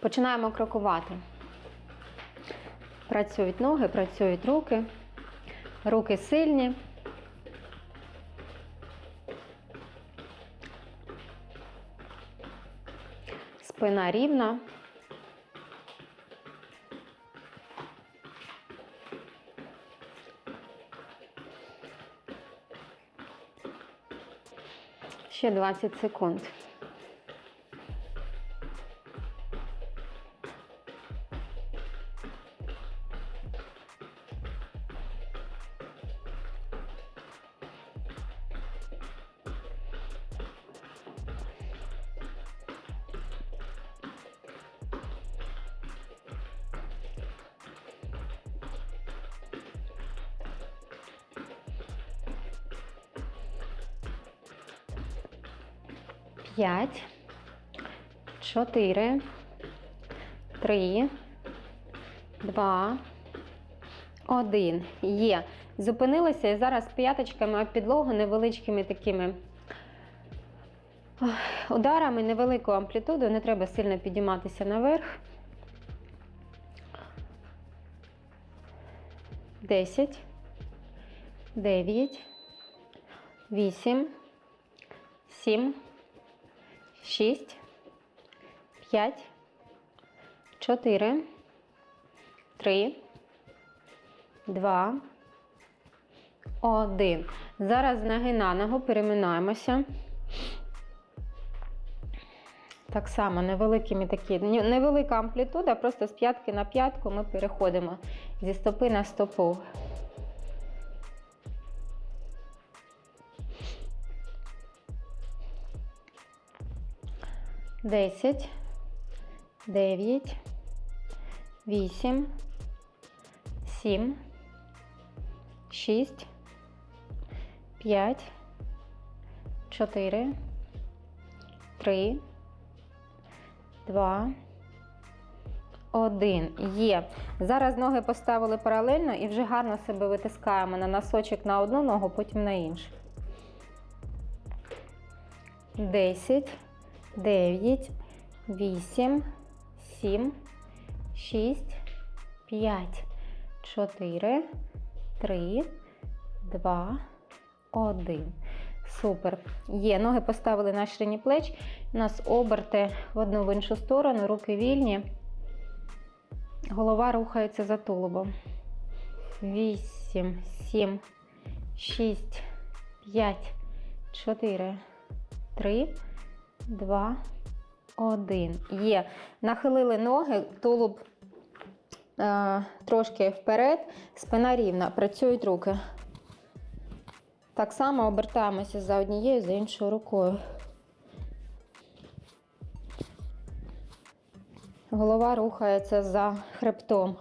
Починаємо крокувати. Працюють ноги, працюють руки. Руки сильні. Спина рівна. Ще 20 секунд. П'ять, чотири, три, два, один. Є. Зупинилися і зараз п'яточками об підлогу невеличкими такими ударами, невелику амплітуду, не треба сильно підійматися наверх. Десять, дев'ять, вісім, сім. 6, 5, 4, 3, 2, 1. Зараз ноги на ногу переминаємося. Так само невеликими такі, невелика амплітуда, просто з п'ятки на п'ятку ми переходимо зі стопи на стопу. Десять, дев'ять, вісім, сім, шість, п'ять, чотири, три, два, один. Є. Зараз ноги поставили паралельно і вже гарно себе витискаємо. На носочок на одну ногу, потім на іншу. Десять. 9, 8, 7, 6, 5, 4, 3, 2, 1. Супер. Є. Ноги поставили на ширині плеч. У нас оберти в одну в іншу сторону, руки вільні. Голова рухається за тулубом. 8, 7, 6, 5, 4, 3, два, один. Є. Нахилили ноги, тулуб е, трошки вперед, спина рівна. Працюють руки. Так само обертаємося за однією, за іншою рукою. Голова рухається за хребтом.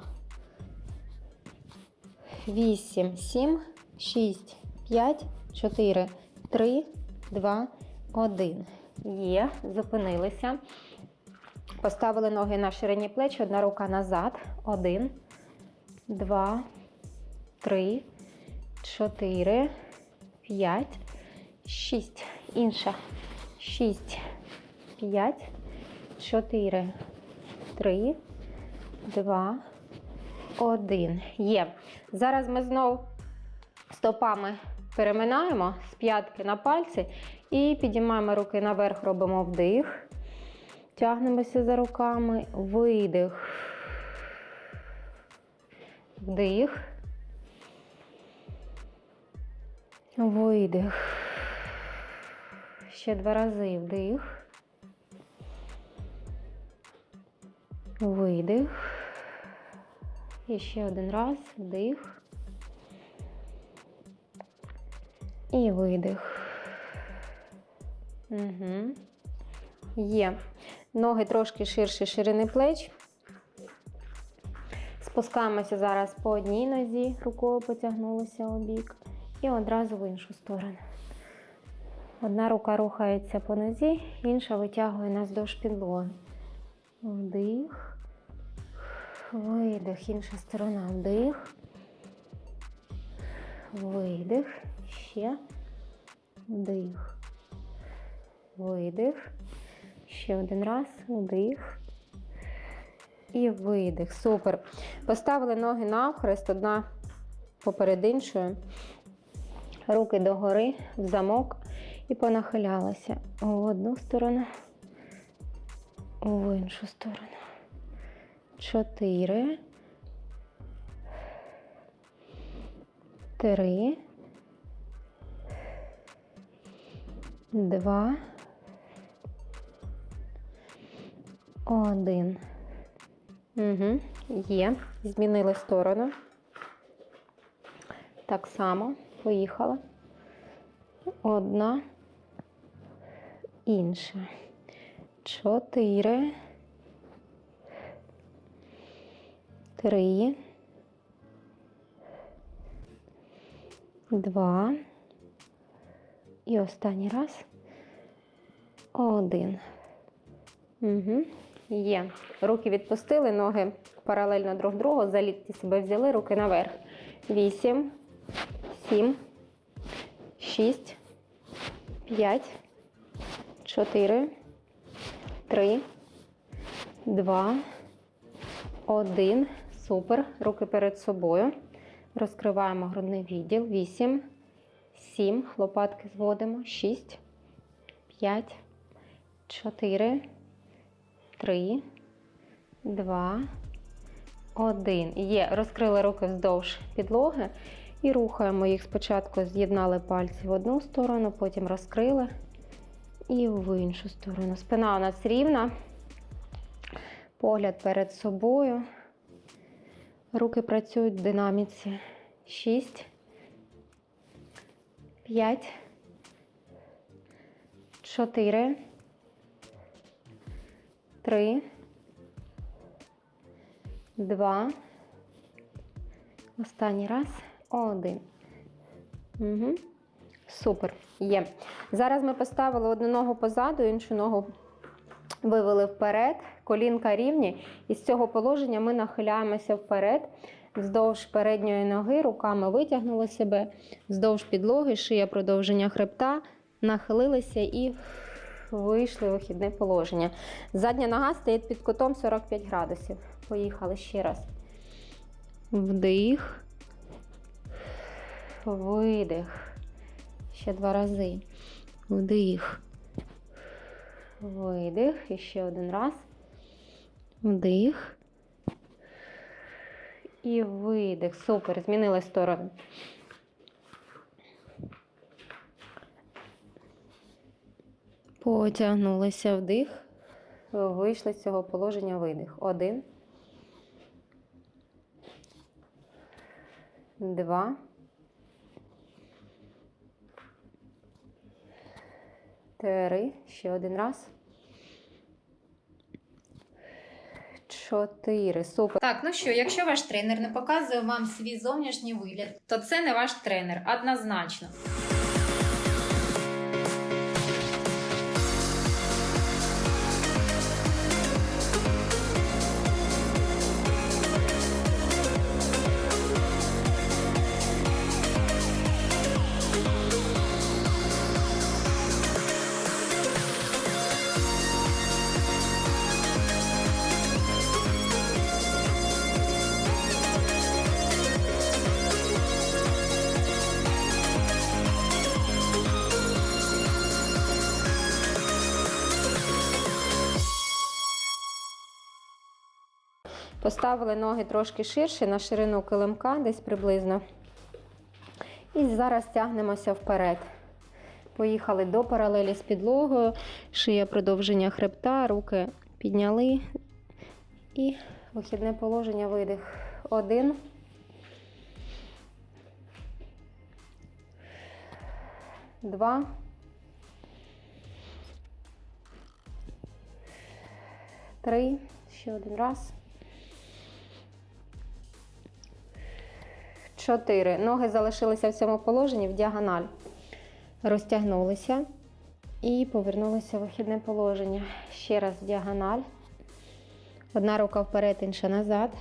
8, 7, 6, 5, 4, 3, 2, 1. Є, зупинилися. Поставили ноги на ширині плеч, одна рука назад. Один, два, три, чотири, п'ять, шість. Інша. Шість, п'ять, чотири, три, два, один. Є. Зараз ми знову стопами переминаємо з п'ятки на пальці і підіймаємо руки наверх, робимо вдих. Тягнемося за руками, видих. Вдих. Видих. Ще два рази вдих. Видих. І ще один раз вдих. І видих. Угу. Є. Ноги трошки ширше ширини плеч. Спускаємося зараз по одній нозі, рукою потягнулися у бік. І одразу в іншу сторону. Одна рука рухається по нозі, інша витягує нас до підлоги. Вдих. Видих. Інша сторона. Вдих. Видих. Ще. Вдих. Видих. Ще один раз. Вдих. і видих. Супер. Поставили ноги навхрест, одна поперед іншою. Руки догори в замок і понахилялися в одну сторону, в іншу сторону. Чотири. Три. Два. Один. Угу. Є. Змінили сторону. Так само. Поїхала. Одна. Інша. Чотири. Три. Два. І останній раз. Один. Угу. Є. Руки відпустили, ноги паралельно друг другу, за лікті себе взяли, руки наверх. Вісім, сім, шість, п'ять, чотири, три, два, один. Супер. Руки перед собою. Розкриваємо грудний відділ. Вісім, сім. Лопатки зводимо. Шість, п'ять, чотири. Три, два, один. Є. Розкрили руки вздовж підлоги і рухаємо їх. Спочатку з'єднали пальці в одну сторону, потім розкрили і в іншу сторону. Спина у нас рівна. Погляд перед собою. Руки працюють в динаміці. Шість. П'ять. Чотири. Три, два. Останній раз. Один. Угу. Супер. Є. Зараз ми поставили одну ногу позаду, іншу ногу вивели вперед, колінка рівні. І з цього положення ми нахиляємося вперед, вздовж передньої ноги, руками витягнули себе, вздовж підлоги, шия продовження хребта, нахилилися і вийшли в вихідне положення. Задня нога стоїть під кутом 45 градусів. Поїхали ще раз. Вдих. Видих. Ще два рази. Вдих. Видих. І ще один раз. Вдих. І видих. Супер. Змінили сторону. Потягнулися вдих. Вийшли з цього положення видих. Один. Два. Три. Ще один раз. Чотири. Супер. Так, ну що, якщо ваш тренер не показує вам свій зовнішній вигляд, то це не ваш тренер, однозначно. Поставили ноги трошки ширше на ширину килимка, десь приблизно. І зараз тягнемося вперед. Поїхали до паралелі з підлогою, шия продовження хребта, руки підняли. І вихідне положення видих. Один. Два. Три. Ще один раз. Чотири. Ноги залишилися в цьому положенні в діагональ. Розтягнулися і повернулися в вихідне положення. Ще раз в діагональ. Одна рука вперед, інша назад.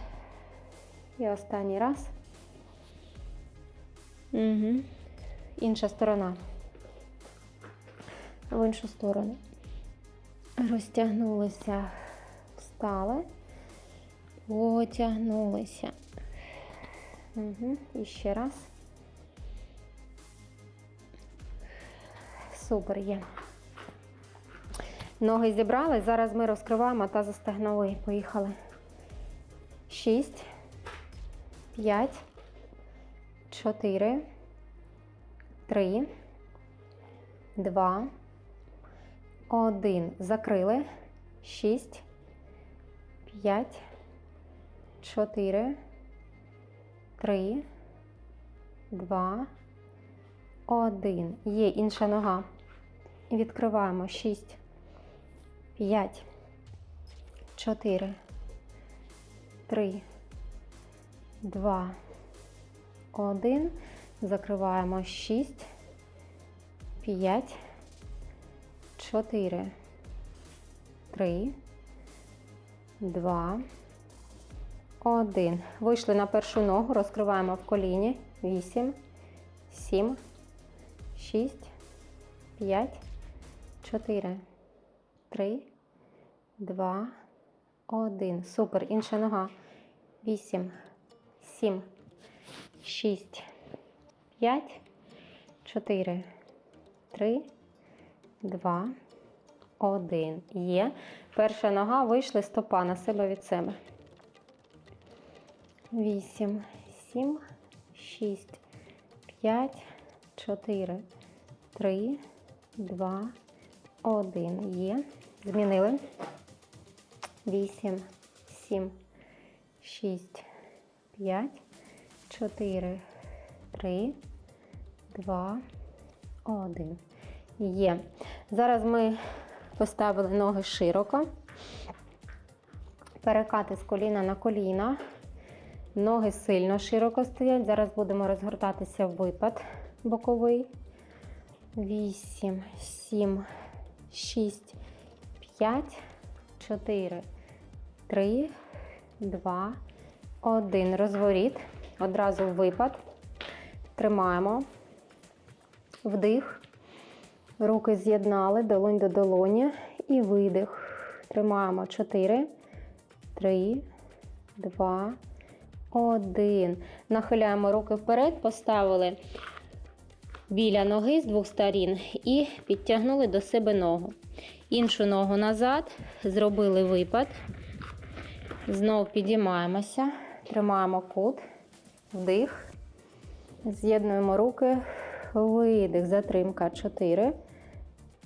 І останній раз. Угу. Інша сторона. В іншу сторону. Розтягнулися, встали. Потягнулися. Угу. Ще раз. Супер є. Ноги зібрали. Зараз ми розкриваємо та тазостегновий. Поїхали. Шість. П'ять. Чотири. Три. Два. Один. Закрили. Шість. П'ять. Чотири. Три. Два. Один. Є інша нога. Відкриваємо. Шість. П'ять. Чотири. Три. Два. Один. Закриваємо. Шість. П'ять. Чотири. Три. Два. Один. Вийшли на першу ногу, розкриваємо в коліні. Вісім, сім, шість, п'ять, чотири, три, два, один. Супер. Інша нога. Вісім, сім, шість, п'ять, чотири, три, два, один. Є. Перша нога вийшли стопа на себе від себе. Вісім, сім, шість, п'ять, чотири, три, два, один. Є. Змінили. Вісім, сім, шість, п'ять, чотири, три, два, один. Є. Зараз ми поставили ноги широко. Перекати з коліна на коліна. Ноги сильно широко стоять. Зараз будемо розгортатися в випад боковий. 8, 7, 6, 5, 4, 3, 2, 1. Розворіт. Одразу в випад. Тримаємо. Вдих. Руки з'єднали, долонь до долоні. І видих. Тримаємо 4, 3, 2, 1. Нахиляємо руки вперед, поставили біля ноги з двох сторін і підтягнули до себе ногу. Іншу ногу назад, зробили випад. Знов підіймаємося, тримаємо кут, вдих. З'єднуємо руки, видих, затримка 4,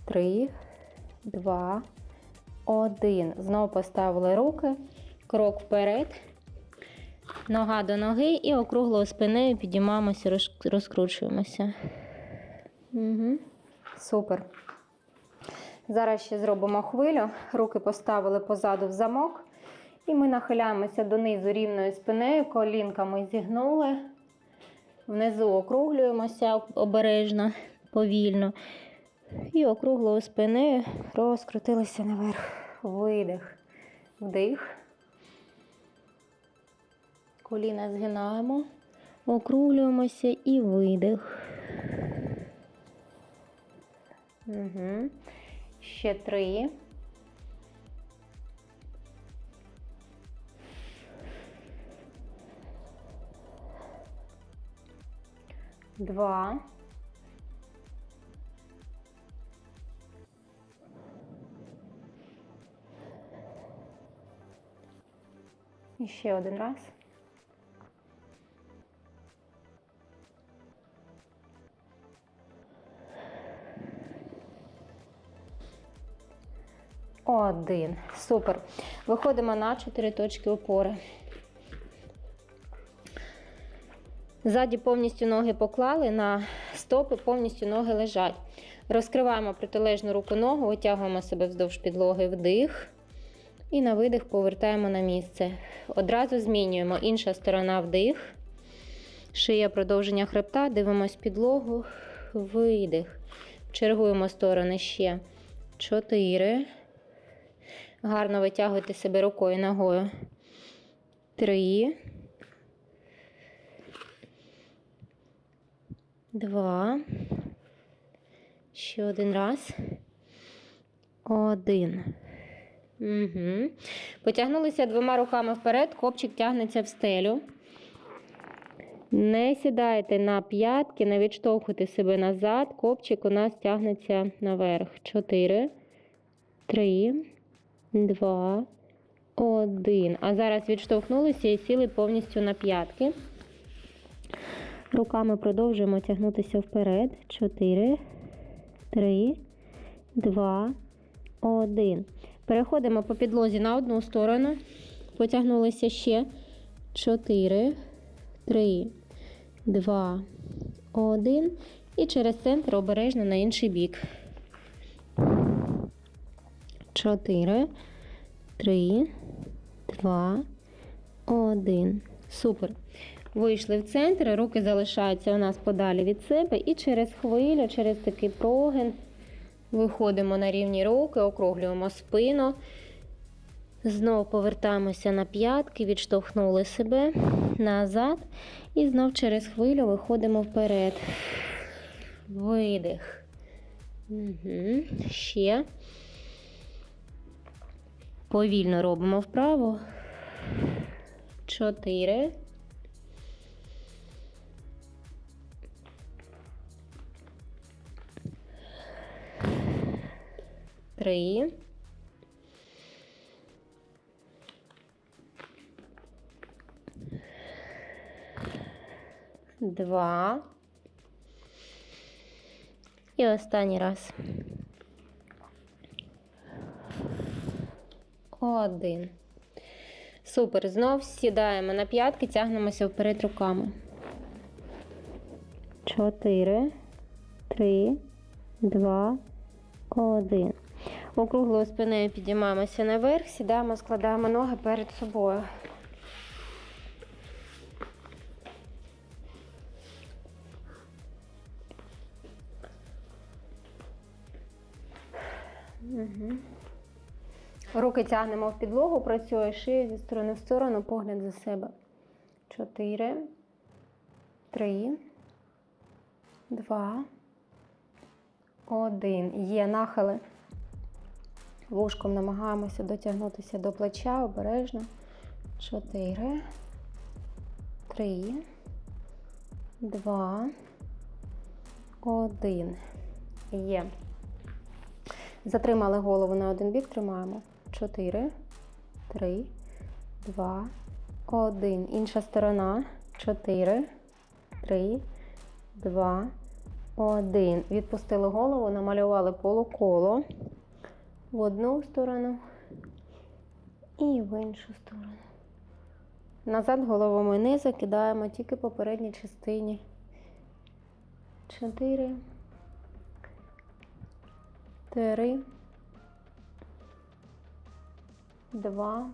3, 2, 1. Знову поставили руки, крок вперед. Нога до ноги і округлою спиною підіймаємося, розкручуємося. Угу. Супер. Зараз ще зробимо хвилю. Руки поставили позаду в замок. І ми нахиляємося донизу рівною спиною, колінками зігнули. Внизу округлюємося обережно, повільно. І округлою спиною розкрутилися наверх. Видих. Вдих. Коліна згинаємо, округлюємося і видих. Угу. Ще три. Два. І ще один раз. Один. Супер. Виходимо на 4 точки опори. Ззаді повністю ноги поклали, на стопи повністю ноги лежать. Розкриваємо протилежну руку ногу, витягуємо себе вздовж підлоги вдих. І на видих повертаємо на місце. Одразу змінюємо інша сторона вдих. Шия продовження хребта, дивимось підлогу, видих. Чергуємо сторони ще. Чотири. Гарно витягуйте себе рукою ногою. Три. Два. Ще один раз. Один. Угу. Потягнулися двома руками вперед, копчик тягнеться в стелю. Не сідайте на п'ятки, не відштовхуйте себе назад. Копчик у нас тягнеться наверх. Чотири, три, два, один. А зараз відштовхнулися і сіли повністю на п'ятки. Руками продовжуємо тягнутися вперед. Чотири, три, два, один. Переходимо по підлозі на одну сторону. Потягнулися ще. Чотири, три, два, один. І через центр обережно на інший бік. Чотири, три, два, один. Супер. Вийшли в центр, руки залишаються у нас подалі від себе. І через хвилю, через такий прогин виходимо на рівні руки, округлюємо спину. Знов повертаємося на п'ятки, відштовхнули себе назад. І знов через хвилю виходимо вперед. Видих. Угу. Ще. Повільно робимо вправо. Чотири. Три. Два. І останній раз. Один. Супер. Знов сідаємо на п'ятки, тягнемося вперед руками. Чотири, три, два, один. Округлою спиною підіймаємося наверх, сідаємо, складаємо ноги перед собою. Угу. Руки тягнемо в підлогу, працює шия зі сторони в сторону, погляд за себе. Чотири, три, два, один. Є нахили. Вушком намагаємося дотягнутися до плеча обережно. Чотири, три, два, один. Є. Затримали голову на один бік, тримаємо. Чотири, три, два, один. Інша сторона. Чотири, три, два, один. Відпустили голову, намалювали полуколо в одну сторону і в іншу сторону. Назад голову ми не закидаємо тільки по передній частині. Чотири. Три. Два.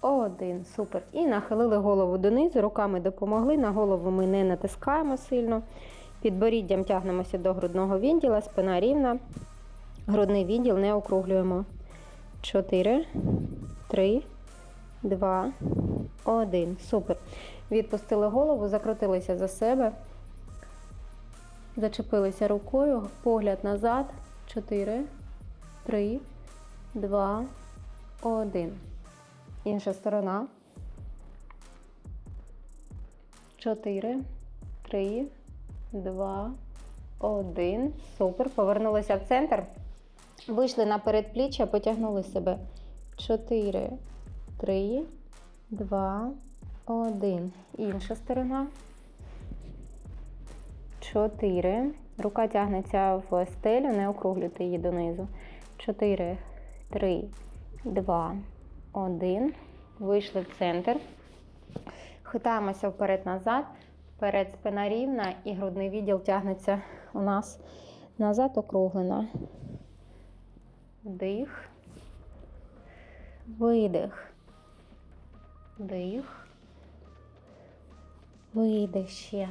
Один. Супер. І нахилили голову донизу, руками допомогли. На голову ми не натискаємо сильно. Підборіддям тягнемося до грудного відділа, спина рівна. Грудний відділ не округлюємо. Чотири, три, два, один. Супер. Відпустили голову, закрутилися за себе. Зачепилися рукою, погляд назад. Чотири, три, два, один. Інша сторона. Чотири, три, два, один. Супер. Повернулися в центр. Вийшли на передпліччя, потягнули себе. Чотири, три, два, один. Інша сторона. Чотири. Рука тягнеться в стелю, не округлюйте її донизу. Чотири, три, два, один. Вийшли в центр. Хитаємося вперед-назад. Вперед спина рівна і грудний відділ тягнеться у нас назад округлено. Вдих. Видих. Вдих. Видих ще.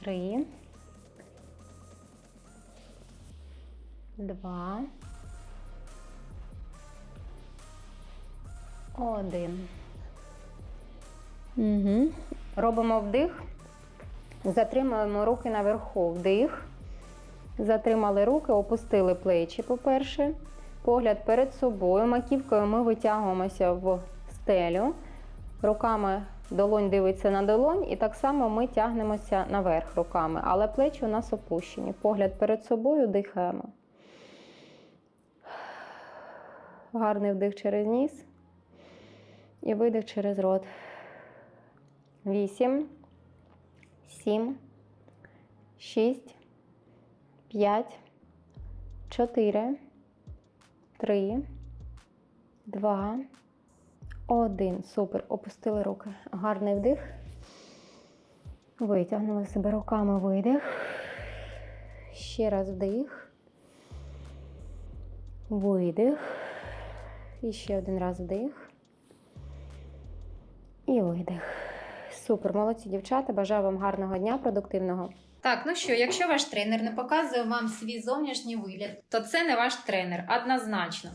Три. Два. Один. Угу. Робимо вдих. Затримуємо руки наверху. Вдих. Затримали руки, опустили плечі, по-перше. Погляд перед собою. Маківкою ми витягуємося в стелю. Руками долонь дивиться на долонь, і так само ми тягнемося наверх руками, але плечі у нас опущені. Погляд перед собою дихаємо. Гарний вдих через ніс і видих через рот. Вісім, сім, шість, п'ять, чотири, три, два, один. Супер. Опустили руки. Гарний вдих. Витягнули себе руками видих. Ще раз вдих. Видих. І ще один раз вдих. І видих. Супер, молодці дівчата. Бажаю вам гарного дня, продуктивного. Так, ну що, якщо ваш тренер не показує вам свій зовнішній вигляд, то це не ваш тренер, однозначно.